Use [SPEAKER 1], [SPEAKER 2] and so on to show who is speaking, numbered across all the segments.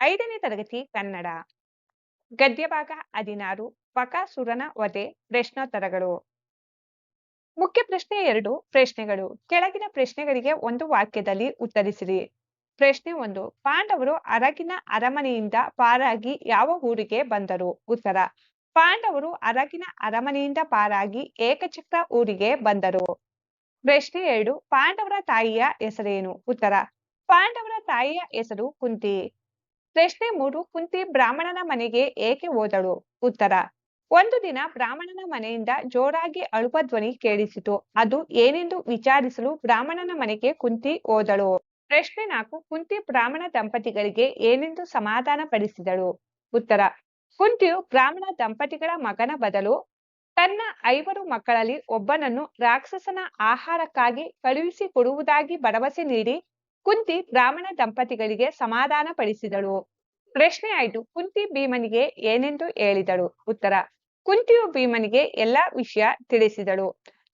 [SPEAKER 1] ಐದನೇ ತರಗತಿ ಕನ್ನಡ. ಗದ್ಯಭಾಗ ಹದಿನಾರು ಬಕಾಸುರನ ವಧೆ, ಪ್ರಶ್ನೋತ್ತರಗಳು. ಮುಖ್ಯ ಪ್ರಶ್ನೆ ಎರಡು, ಪ್ರಶ್ನೆಗಳು. ಕೆಳಗಿನ ಪ್ರಶ್ನೆಗಳಿಗೆ ಒಂದು ವಾಕ್ಯದಲ್ಲಿ ಉತ್ತರಿಸಿರಿ. ಪ್ರಶ್ನೆ ಒಂದು, ಪಾಂಡವರು ಅರಗಿನ ಅರಮನೆಯಿಂದ ಪಾರಾಗಿ ಯಾವ ಊರಿಗೆ ಬಂದರು? ಉತ್ತರ, ಪಾಂಡವರು ಅರಗಿನ ಅರಮನೆಯಿಂದ ಪಾರಾಗಿ ಏಕಚಕ್ರ ಊರಿಗೆ ಬಂದರು. ಪ್ರಶ್ನೆ ಎರಡು, ಪಾಂಡವರ ತಾಯಿಯ ಹೆಸರೇನು? ಉತ್ತರ, ಪಾಂಡವರ ತಾಯಿಯ ಹೆಸರು ಕುಂತಿ. ಪ್ರಶ್ನೆ ಮೂರು, ಕುಂತಿ ಬ್ರಾಹ್ಮಣನ ಮನೆಗೆ ಏಕೆ ಹೋದಳು? ಉತ್ತರ, ಒಂದು ದಿನ ಬ್ರಾಹ್ಮಣನ ಮನೆಯಿಂದ ಜೋರಾಗಿ ಅಳುವ ಧ್ವನಿ ಕೇಳಿಸಿತು. ಅದು ಏನೆಂದು ವಿಚಾರಿಸಲು ಬ್ರಾಹ್ಮಣನ ಮನೆಗೆ ಕುಂತಿ ಹೋದಳು. ಪ್ರಶ್ನೆ ನಾಲ್ಕು, ಕುಂತಿ ಬ್ರಾಹ್ಮಣ ದಂಪತಿಗಳಿಗೆ ಏನೆಂದು ಸಮಾಧಾನ ಪಡಿಸಿದಳು ಉತ್ತರ, ಕುಂತಿಯು ಬ್ರಾಹ್ಮಣ ದಂಪತಿಗಳ ಮಗನ ಬದಲು ತನ್ನ ಐವರು ಮಕ್ಕಳಲ್ಲಿ ಒಬ್ಬನನ್ನು ರಾಕ್ಷಸನ ಆಹಾರಕ್ಕಾಗಿ ಕಳುಹಿಸಿ ಕೊಡುವುದಾಗಿ ಭರವಸೆ ನೀಡಿ ಕುಂತಿ ಬ್ರಾಹ್ಮಣ ದಂಪತಿಗಳಿಗೆ ಸಮಾಧಾನ ಪಡಿಸಿದಳು ಪ್ರಶ್ನೆ ಆಯ್ತು, ಕುಂತಿ ಭೀಮನಿಗೆ ಏನೆಂದು ಹೇಳಿದಳು? ಉತ್ತರ, ಕುಂತಿಯು ಭೀಮನಿಗೆ ಎಲ್ಲಾ ವಿಷಯ ತಿಳಿಸಿದಳು.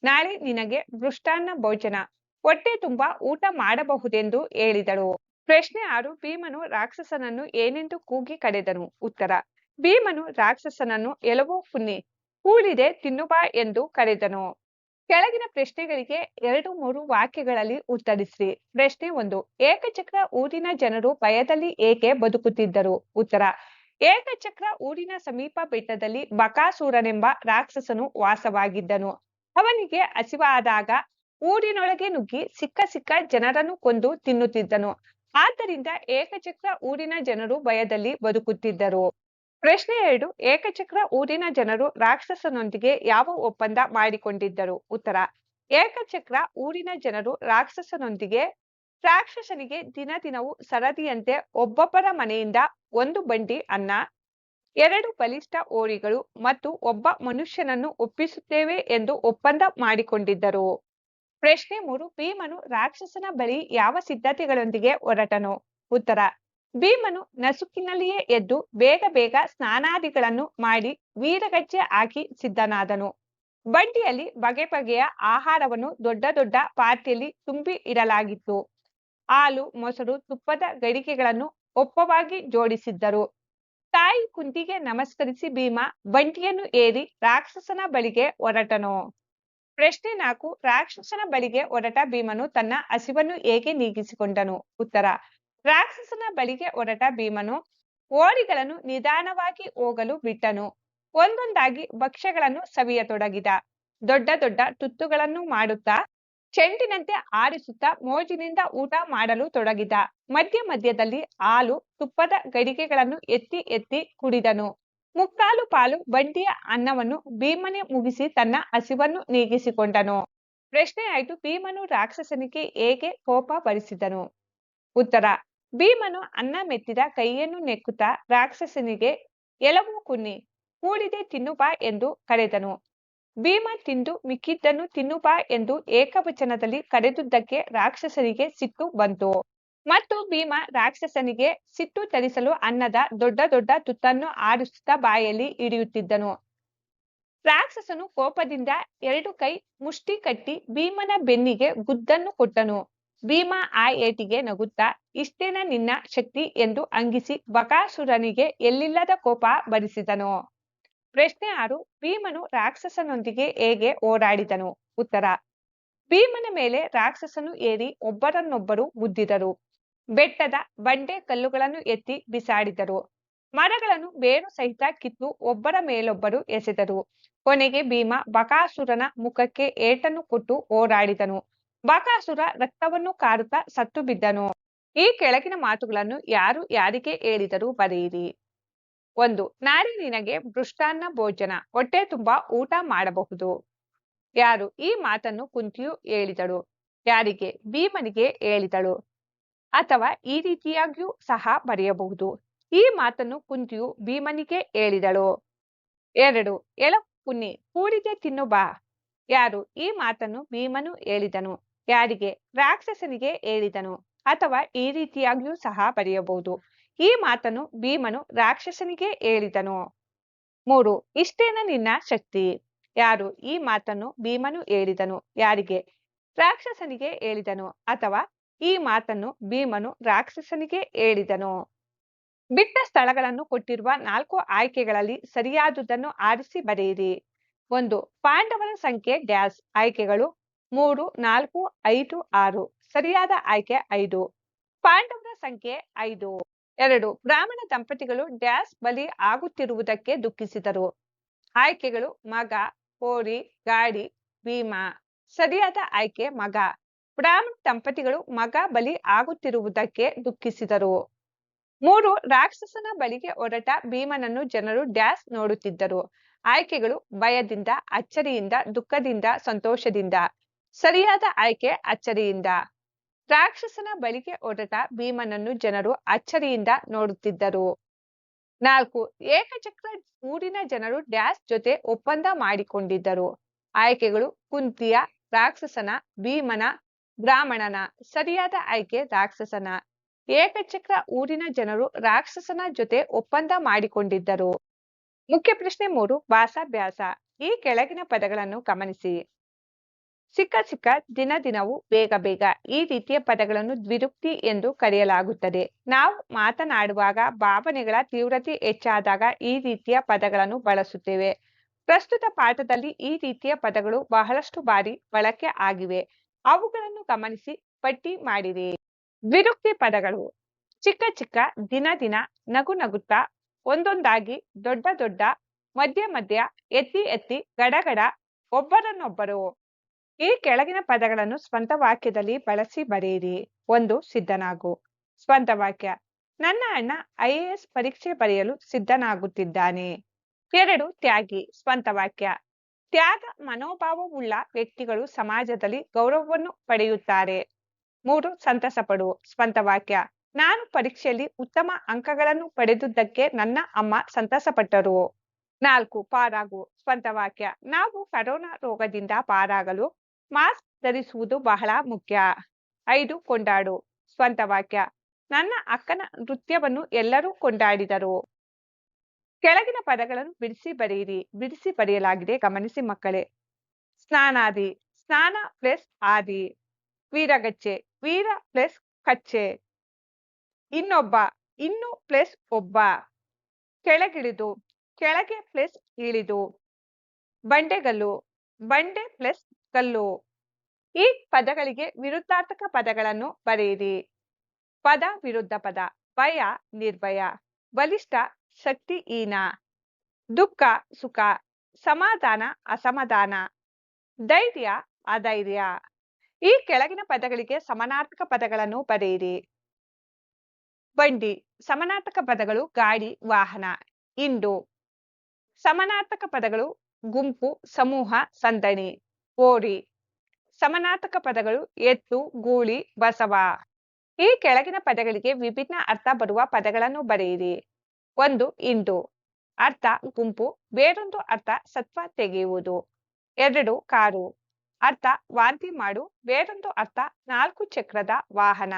[SPEAKER 1] ನಾಳೆ ನಿನಗೆ ಮೃಷ್ಟಾನ್ನ ಭೋಜನ, ಹೊಟ್ಟೆ ತುಂಬಾ ಊಟ ಮಾಡಬಹುದೆಂದು ಹೇಳಿದಳು. ಪ್ರಶ್ನೆ ಆರು, ಭೀಮನು ರಾಕ್ಷಸನನ್ನು ಏನೆಂದು ಕೂಗಿ ಕರೆದನು? ಉತ್ತರ, ಭೀಮನು ರಾಕ್ಷಸನನ್ನು ಎಲವೋ ಪುನ್ನಿ ಕೂಳಿದೆ ತಿನ್ನುಬಾ ಎಂದು ಕರೆದನು. ಕೆಳಗಿನ ಪ್ರಶ್ನೆಗಳಿಗೆ ಎರಡು ಮೂರು ವಾಕ್ಯಗಳಲ್ಲಿ ಉತ್ತರಿಸಿ ಪ್ರಶ್ನೆ ಒಂದು, ಏಕಚಕ್ರ ಊರಿನ ಜನರು ಭಯದಲ್ಲಿ ಏಕೆ ಬದುಕುತ್ತಿದ್ದರು? ಉತ್ತರ, ಏಕಚಕ್ರ ಊರಿನ ಸಮೀಪ ಬೆಟ್ಟದಲ್ಲಿ ಬಕಾಸೂರನೆಂಬ ರಾಕ್ಷಸನು ವಾಸವಾಗಿದ್ದನು. ಅವನಿಗೆ ಹಸಿವಾದಾಗ ಊರಿನೊಳಗೆ ನುಗ್ಗಿ ಸಿಕ್ಕ ಸಿಕ್ಕ ಜನರನ್ನು ಕೊಂದು ತಿನ್ನುತ್ತಿದ್ದನು. ಆದ್ದರಿಂದ ಏಕಚಕ್ರ ಊರಿನ ಜನರು ಭಯದಲ್ಲಿ ಬದುಕುತ್ತಿದ್ದರು. ಪ್ರಶ್ನೆ ಎರಡು, ಏಕಚಕ್ರ ಊರಿನ ಜನರು ರಾಕ್ಷಸನೊಂದಿಗೆ ಯಾವ ಒಪ್ಪಂದ ಮಾಡಿಕೊಂಡಿದ್ದರು? ಉತ್ತರ, ಏಕಚಕ್ರ ಊರಿನ ಜನರು ರಾಕ್ಷಸನೊಂದಿಗೆ ರಾಕ್ಷಸನಿಗೆ ದಿನ ದಿನವೂ ಸರದಿಯಂತೆ ಒಬ್ಬೊಬ್ಬರ ಮನೆಯಿಂದ ಒಂದು ಬಂಡಿ ಅನ್ನ, ಎರಡು ಬಲಿಷ್ಠ ಓರಿಗಳು ಮತ್ತು ಒಬ್ಬ ಮನುಷ್ಯನನ್ನು ಒಪ್ಪಿಸುತ್ತೇವೆ ಎಂದು ಒಪ್ಪಂದ ಮಾಡಿಕೊಂಡಿದ್ದರು. ಪ್ರಶ್ನೆ ಮೂರು, ಭೀಮನು ರಾಕ್ಷಸನ ಬಳಿ ಯಾವ ಸಿದ್ಧತೆಗಳೊಂದಿಗೆ ಹೊರಟನು? ಉತ್ತರ ಭೀಮನು ನಸುಕಿನಲ್ಲಿಯೇ ಎದ್ದು ಬೇಗ ಬೇಗ ಸ್ನಾನಾದಿಗಳನ್ನು ಮಾಡಿ ವೀರಗಜ್ಜೆ ಹಾಕಿ ಸಿದ್ಧನಾದನು. ಬಂಡಿಯಲ್ಲಿ ಬಗೆ ಬಗೆಯ ಆಹಾರವನ್ನು ದೊಡ್ಡ ದೊಡ್ಡ ಪಾತ್ರೆಯಲ್ಲಿ ತುಂಬಿ ಇಡಲಾಗಿತ್ತು. ಹಾಲು, ಮೊಸರು, ತುಪ್ಪದ ಗಡಿಕೆಗಳನ್ನು ಒಪ್ಪವಾಗಿ ಜೋಡಿಸಿದ್ದರು. ತಾಯಿ ಕುಂತಿಗೆ ನಮಸ್ಕರಿಸಿ ಭೀಮ ಬಂಡಿಯನ್ನು ಏರಿ ರಾಕ್ಷಸನ ಬಳಿಗೆ ಹೊರಟನು. ಪ್ರಶ್ನೆ ನಾಲ್ಕು, ರಾಕ್ಷಸನ ಬಳಿಗೆ ಹೊರಟ ಭೀಮನು ತನ್ನ ಹಸಿವನ್ನು ಹೇಗೆ ನೀಗಿಸಿಕೊಂಡನು? ಉತ್ತರ ರಾಕ್ಷಸನ ಬಳಿಗೆ ಹೊರಟ ಭೀಮನು ಓರಿಗಳನ್ನು ನಿಧಾನವಾಗಿ ಹೋಗಲು ಬಿಟ್ಟನು. ಒಂದೊಂದಾಗಿ ಭಕ್ಷ್ಯಗಳನ್ನು ಸವಿಯತೊಡಗಿದ. ದೊಡ್ಡ ದೊಡ್ಡ ತುತ್ತುಗಳನ್ನು ಮಾಡುತ್ತಾ, ಚೆಂಡಿನಂತೆ ಆಡಿಸುತ್ತಾ ಮೋಜಿನಿಂದ ಊಟ ಮಾಡಲು ತೊಡಗಿದ. ಮಧ್ಯ ಮಧ್ಯದಲ್ಲಿ ಹಾಲು, ತುಪ್ಪದ ಗಡಿಗೆಗಳನ್ನು ಎತ್ತಿ ಎತ್ತಿ ಕುಡಿದನು. ಮುಕ್ಕಾಲು ಪಾಲು ಬಂಡಿಯ ಅನ್ನವನ್ನು ಭೀಮನೆ ಮುಗಿಸಿ ತನ್ನ ಹಸಿವನ್ನು ನೀಗಿಸಿಕೊಂಡನು. ಪ್ರಶ್ನೆ ಆಯ್ತು ಭೀಮನು ರಾಕ್ಷಸನಿಗೆ ಹೇಗೆ ಕೋಪ ಭರಿಸಿದನು ಉತ್ತರ ಭೀಮನು ಅನ್ನ ಮೆತ್ತಿದ ಕೈಯನ್ನು ನೆಕ್ಕುತ್ತಾ ರಾಕ್ಷಸನಿಗೆ ಎಲವು ಕುನ್ನಿ ಕೂಡಿದೆ ತಿನ್ನುಬಾ ಎಂದು ಕರೆದನು. ಭೀಮ ತಿಂದು ಮಿಕ್ಕಿದ್ದನ್ನು ತಿನ್ನುಬಾ ಎಂದು ಏಕವಚನದಲ್ಲಿ ಕರೆದುದಕ್ಕೆ ರಾಕ್ಷಸನಿಗೆ ಸಿಟ್ಟು ಬಂತು. ಮತ್ತು ಭೀಮ ರಾಕ್ಷಸನಿಗೆ ಸಿಟ್ಟು ತರಿಸಲು ಅನ್ನದ ದೊಡ್ಡ ದೊಡ್ಡ ತುತ್ತನ್ನು ಆಡಿಸುತ್ತಾ ಬಾಯಲ್ಲಿ ಹಿಡಿಯುತ್ತಿದ್ದನು. ರಾಕ್ಷಸನು ಕೋಪದಿಂದ ಎರಡು ಕೈ ಮುಷ್ಟಿ ಕಟ್ಟಿ ಭೀಮನ ಬೆನ್ನಿಗೆ ಗುದ್ದನ್ನು ಕೊಟ್ಟನು. ಭೀಮ ಆ ಏಟಿಗೆ ನಗುತ್ತಾ, ಇಷ್ಟೇನ ನಿನ್ನ ಶಕ್ತಿ ಎಂದು ಅಂಗಿಸಿ ಬಕಾಸುರನಿಗೆ ಎಲ್ಲಿಲ್ಲದ ಕೋಪ ಭರಿಸಿದನು ಪ್ರಶ್ನೆ ಆರು, ಭೀಮನು ರಾಕ್ಷಸನೊಂದಿಗೆ ಹೇಗೆ ಓಡಾಡಿದನು? ಉತ್ತರ, ಭೀಮನ ಮೇಲೆ ರಾಕ್ಷಸನು ಏರಿ ಒಬ್ಬರನ್ನೊಬ್ಬರು ಮುದ್ದಿದರು. ಬೆಟ್ಟದ ಬಂಡೆ ಕಲ್ಲುಗಳನ್ನು ಎತ್ತಿ ಬಿಸಾಡಿದರು. ಮರಗಳನ್ನು ಬೇರು ಸಹಿತ ಕಿತ್ತು ಒಬ್ಬರ ಮೇಲೊಬ್ಬರು ಎಸೆದರು. ಕೊನೆಗೆ ಭೀಮ ಬಕಾಸುರನ ಮುಖಕ್ಕೆ ಏಟನ್ನು ಕೊಟ್ಟು ಹೋರಾಡಿದನು ಬಕಾಸುರ ರಕ್ತವನ್ನು ಕಾರುತ್ತಾ ಸತ್ತು ಬಿದ್ದನು. ಈ ಕೆಳಗಿನ ಮಾತುಗಳನ್ನು ಯಾರು ಯಾರಿಗೆ ಹೇಳಿದರೂ ಬರೆಯಿರಿ. ಒಂದು, ನಾರಿ ನಿನಗೆ ಮೃಷ್ಟಾನ್ನ ಭೋಜನ, ಹೊಟ್ಟೆ ತುಂಬಾ ಊಟ ಮಾಡಬಹುದು. ಯಾರು ಈ ಮಾತನ್ನು ಕುಂತಿಯು ಹೇಳಿದಳು. ಯಾರಿಗೆ? ಭೀಮನಿಗೆ ಹೇಳಿದಳು. ಅಥವಾ ಈ ರೀತಿಯಾಗಿಯೂ ಸಹ ಬರೆಯಬಹುದು. ಈ ಮಾತನ್ನು ಕುಂತಿಯು ಭೀಮನಿಗೆ ಹೇಳಿದಳು. ಎರಡು ಎಳ ಪುನ್ನಿ ಕೂಡಿದೆ ತಿನ್ನು ಬಾ. ಯಾರು ಈ ಮಾತನ್ನು ಭೀಮನು ಹೇಳಿದನು. ಯಾರಿಗೆ? ರಾಕ್ಷಸನಿಗೆ ಹೇಳಿದನು. ಅಥವಾ ಈ ರೀತಿಯಾಗಿಯೂ ಸಹ ಬರೆಯಬಹುದು. ಈ ಮಾತನ್ನು ಭೀಮನು ರಾಕ್ಷಸನಿಗೆ ಹೇಳಿದನು. ಮೂರು, ಇಷ್ಟೇನ ನಿನ್ನ ಶಕ್ತಿ? ಯಾರು? ಈ ಮಾತನ್ನು ಭೀಮನು ಹೇಳಿದನು. ಯಾರಿಗೆ? ರಾಕ್ಷಸನಿಗೆ ಹೇಳಿದನು. ಅಥವಾ ಈ ಮಾತನ್ನು ಭೀಮನು ರಾಕ್ಷಸನಿಗೆ ಹೇಳಿದನು. ಬಿಟ್ಟ ಸ್ಥಳಗಳನ್ನು ಕೊಟ್ಟಿರುವ ನಾಲ್ಕು ಆಯ್ಕೆಗಳಲ್ಲಿ ಸರಿಯಾದುದನ್ನು ಆರಿಸಿ ಬರೆಯಿರಿ. ಒಂದು, ಪಾಂಡವರ ಸಂಖ್ಯೆ ಡ್ಯಾಸ್ ಆಯ್ಕೆಗಳು ಮೂರು, ನಾಲ್ಕು, ಐದು, ಆರು. ಸರಿಯಾದ ಆಯ್ಕೆ ಐದು. ಪಾಂಡವರ ಸಂಖ್ಯೆ ಐದು. ಎರಡು, ಬ್ರಾಹ್ಮಣ ದಂಪತಿಗಳು ಡ್ಯಾಸ್ ಬಲಿ ಆಗುತ್ತಿರುವುದಕ್ಕೆ ದುಃಖಿಸಿದರು. ಆಯ್ಕೆಗಳು ಮಗ, ಹೋರಿ, ಗಾಡಿ, ಭೀಮಾ. ಸರಿಯಾದ ಆಯ್ಕೆ ಮಗ. ಬ್ರಾಹ್ಮಣ ದಂಪತಿಗಳು ಮಗ ಬಲಿ ಆಗುತ್ತಿರುವುದಕ್ಕೆ ದುಃಖಿಸಿದರು. ಮೂರು, ರಾಕ್ಷಸನ ಬಲಿಗೆ ಹೊರಟ ಭೀಮನನ್ನು ಜನರು ಡ್ಯಾಸ್ ನೋಡುತ್ತಿದ್ದರು. ಆಯ್ಕೆಗಳು ಭಯದಿಂದ, ಅಚ್ಚರಿಯಿಂದ, ದುಃಖದಿಂದ, ಸಂತೋಷದಿಂದ. ಸರಿಯಾದ ಆಯ್ಕೆ ಅಚ್ಚರಿಯಿಂದ. ರಾಕ್ಷಸನ ಬಳಿಗೆ ಹೊರಟ ಭೀಮನನ್ನು ಜನರು ಅಚ್ಚರಿಯಿಂದ ನೋಡುತ್ತಿದ್ದರು. ನಾಲ್ಕು, ಏಕಚಕ್ರ ಊರಿನ ಜನರು ಡ್ಯಾಸ್ ಜೊತೆ ಒಪ್ಪಂದ ಮಾಡಿಕೊಂಡಿದ್ದರು. ಆಯ್ಕೆಗಳು ಕುಂತಿಯ, ರಾಕ್ಷಸನ, ಭೀಮನ, ಬ್ರಾಹ್ಮಣನ. ಸರಿಯಾದ ಆಯ್ಕೆ ರಾಕ್ಷಸನ. ಏಕಚಕ್ರ ಊರಿನ ಜನರು ರಾಕ್ಷಸನ ಜೊತೆ ಒಪ್ಪಂದ ಮಾಡಿಕೊಂಡಿದ್ದರು. ಮುಖ್ಯ ಪ್ರಶ್ನೆ ಮೂರು ಭಾಷಾಭ್ಯಾಸ ಈ ಕೆಳಗಿನ ಪದಗಳನ್ನು ಗಮನಿಸಿ. ಸಿಕ್ಕ ಚಿಕ್ಕ ದಿನ ದಿನವೂ ಬೇಗ ಬೇಗ ಈ ರೀತಿಯ ಪದಗಳನ್ನು ದ್ವಿರುಕ್ತಿ ಎಂದು ಕರೆಯಲಾಗುತ್ತದೆ. ನಾವು ಮಾತನಾಡುವಾಗ ಭಾವನೆಗಳ ತೀವ್ರತೆ ಹೆಚ್ಚಾದಾಗ ಈ ರೀತಿಯ ಪದಗಳನ್ನು ಬಳಸುತ್ತೇವೆ. ಪ್ರಸ್ತುತ ಪಾಠದಲ್ಲಿ ಈ ರೀತಿಯ ಪದಗಳು ಬಹಳಷ್ಟು ಬಾರಿ ಬಳಕೆ ಆಗಿವೆ. ಅವುಗಳನ್ನು ಗಮನಿಸಿ ಪಟ್ಟಿ ಮಾಡಿರಿ. ದ್ವಿರುಕ್ತಿ ಪದಗಳು ಚಿಕ್ಕ ಚಿಕ್ಕ ದಿನ ದಿನ ನಗು ನಗುತ್ತಾ ಒಂದೊಂದಾಗಿ ದೊಡ್ಡ ದೊಡ್ಡ ಮಧ್ಯ ಮಧ್ಯ ಎತ್ತಿ ಎತ್ತಿ ಗಡಗಡ ಒಬ್ಬರನ್ನೊಬ್ಬರು ಈ ಕೆಳಗಿನ ಪದಗಳನ್ನು ಸ್ವಂತ ವಾಕ್ಯದಲ್ಲಿ ಬಳಸಿ ಬರೆಯಿರಿ. ಒಂದು, ಸಿದ್ಧನಾಗು. ಸ್ವಂತ ವಾಕ್ಯ. ನನ್ನ ಅಣ್ಣ ಐಎಎಸ್ ಪರೀಕ್ಷೆ ಬರೆಯಲು ಸಿದ್ಧನಾಗುತ್ತಿದ್ದಾನೆ. ಎರಡು, ತ್ಯಾಗಿ. ಸ್ವಂತ ವಾಕ್ಯ. ತ್ಯಾಗ ಮನೋಭಾವವುಳ್ಳ ವ್ಯಕ್ತಿಗಳು ಸಮಾಜದಲ್ಲಿ ಗೌರವವನ್ನು ಪಡೆಯುತ್ತಾರೆ. ಮೂರು ಸಂತಸ ಪಡು ಸ್ವಂತ ವಾಕ್ಯ. ನಾನು ಪರೀಕ್ಷೆಯಲ್ಲಿ ಉತ್ತಮ ಅಂಕಗಳನ್ನು ಪಡೆದುದಕ್ಕೆ ನನ್ನ ಅಮ್ಮ ಸಂತಸಪಟ್ಟರು. ನಾಲ್ಕು, ಪಾರಾಗು. ಸ್ವಂತ ವಾಕ್ಯ. ನಾವು ಕರೋನಾ ರೋಗದಿಂದ ಪಾರಾಗಲು ಮಾಸ್ಕ್ ಧರಿಸುವುದು ಬಹಳ ಮುಖ್ಯ. ಐದು, ಕೊಂಡಾಡು. ಸ್ವಂತ ವಾಕ್ಯ. ನನ್ನ ಅಕ್ಕನ ನೃತ್ಯವನ್ನು ಎಲ್ಲರೂ ಕೊಂಡಾಡಿದರು. ಕೆಳಗಿನ ಪದಗಳನ್ನು ಬಿಡಿಸಿ ಬರೆಯಿರಿ. ಬಿಡಿಸಿ ಬರೆಯಲಾಗಿದೆ. ಗಮನಿಸಿ ಮಕ್ಕಳೇ. ಸ್ನಾನಾದಿ. ಸ್ನಾನ ಪ್ಲಸ್ ಆದಿ. ವೀರಗಚ್ಚೆ ವೀರ ಪ್ಲಸ್ ಕಚ್ಚೆ. ಇನ್ನೊಬ್ಬ. ಇನ್ನು ಪ್ಲಸ್ ಒಬ್ಬ. ಕೆಳಗಿಳಿದು. ಕೆಳಗೆ ಪ್ಲಸ್ ಇಳಿದು. ಬಂಡೆಗಲ್ಲು. ಬಂಡೆ ಪ್ಲಸ್ ಕಲ್ಲು. ಈ ಪದಗಳಿಗೆ ವಿರುದ್ಧಾರ್ಥಕ ಪದಗಳನ್ನು ಬರೆಯಿರಿ. ಪದ ವಿರುದ್ಧ ಪದ. ಭಯ, ನಿರ್ಭಯ. ಬಲಿಷ್ಠ, ಶಕ್ತಿಹೀನ. ದುಃಖ, ಸುಖ. ಸಮಾಧಾನ, ಅಸಮಾಧಾನ. ಧೈರ್ಯ, ಅಧೈರ್ಯ. ಈ ಕೆಳಗಿನ ಪದಗಳಿಗೆ ಸಮಾನಾರ್ಥಕ ಪದಗಳನ್ನು ಬರೆಯಿರಿ. ಬಂಡಿ. ಸಮಾನಾರ್ಥಕ ಪದಗಳು ಗಾಡಿ, ವಾಹನ. ಇಂಡು. ಸಮಾನಾರ್ಥಕ ಪದಗಳು ಗುಂಪು, ಸಮೂಹ, ಸಂದಣಿ. ಓರಿ ಸಮನಾತಕ ಪದಗಳು ಎತ್ತು ಗೂಳಿ, ಬಸವ. ಈ ಕೆಳಗಿನ ಪದಗಳಿಗೆ ವಿಭಿನ್ನ ಅರ್ಥ ಬರುವ ಪದಗಳನ್ನು ಬರೆಯಿರಿ. ಒಂದು ಇಂಡು ಅರ್ಥ, ಗುಂಪು. ಬೇರೊಂದು ಅರ್ಥ, ಸತ್ವ ತೆಗೆಯುವುದು. ಎರಡು, ಕಾರು. ಅರ್ಥ, ವಾಂತಿ ಮಾಡು. ಬೇರೊಂದು ಅರ್ಥ, ನಾಲ್ಕು ಚಕ್ರದ ವಾಹನ.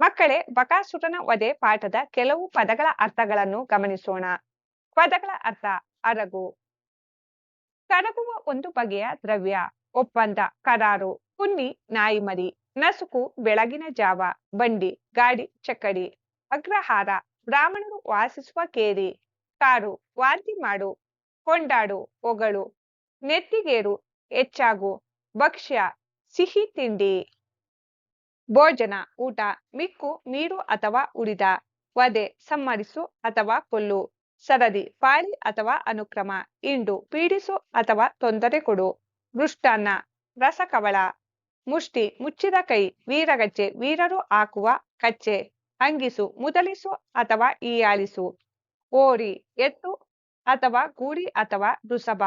[SPEAKER 1] ಮಕ್ಕಳೇ, ಬಕಾಸುರನ ವಧೆ ಪಾಠದ ಕೆಲವು ಪದಗಳ ಅರ್ಥಗಳನ್ನು ಗಮನಿಸೋಣ. ಪದಗಳ ಅರ್ಥ, ಅರಗು. ಕರಗುವ ಒಂದು ಬಗೆಯ ದ್ರವ್ಯ. ಒಪ್ಪಂದ, ಕರಾರು ಕುನ್ನಿ ನಾಯಿಮರಿ, ನಸುಕು, ಬೆಳಗಿನ ಜಾವ, ಬಂಡಿ, ಗಾಡಿ, ಚಕ್ಕಡಿ, ಅಗ್ರಹಾರ, ಬ್ರಾಹ್ಮಣರು ವಾಸಿಸುವ ಕೇರಿ, ಕಾರು, ವಾಂತಿ ಮಾಡು, ಕೊಂಡಾಡು ಒಗಳು ನೆತ್ತಿಗೇರು, ಹೆಚ್ಚಾಗು, ಭಕ್ಷ್ಯ, ಸಿಹಿ ತಿಂಡಿ. ಭೋಜನ, ಊಟ, ಮಿಕ್ಕು, ನೀರು ಅಥವಾ ಉಳಿದ ವಧೆ, ಸಮ್ಮರಿಸು ಅಥವಾ ಕೊಲ್ಲು, ಸರದಿ ಪಾಳಿ ಅಥವಾ ಅನುಕ್ರಮ, ಇಂಡು, ಪೀಡಿಸು ಅಥವಾ ತೊಂದರೆ ಕೊಡು. ಮೃಷ್ಟಾನ್ನ ರಸಕವಳ, ಮುಷ್ಟಿ, ಮುಚ್ಚಿದ ಕೈ ವೀರಗಚ್ಚೆ ವೀರರು ಹಾಕುವ ಕಚ್ಚೆ ಅಂಗಿಸು ಮುದಲಿಸು ಅಥವಾ ಈಯಾಳಿಸು ಓರಿ, ಎತ್ತು ಅಥವಾ ಗೂಡಿ ಅಥವಾ ಋಷಭ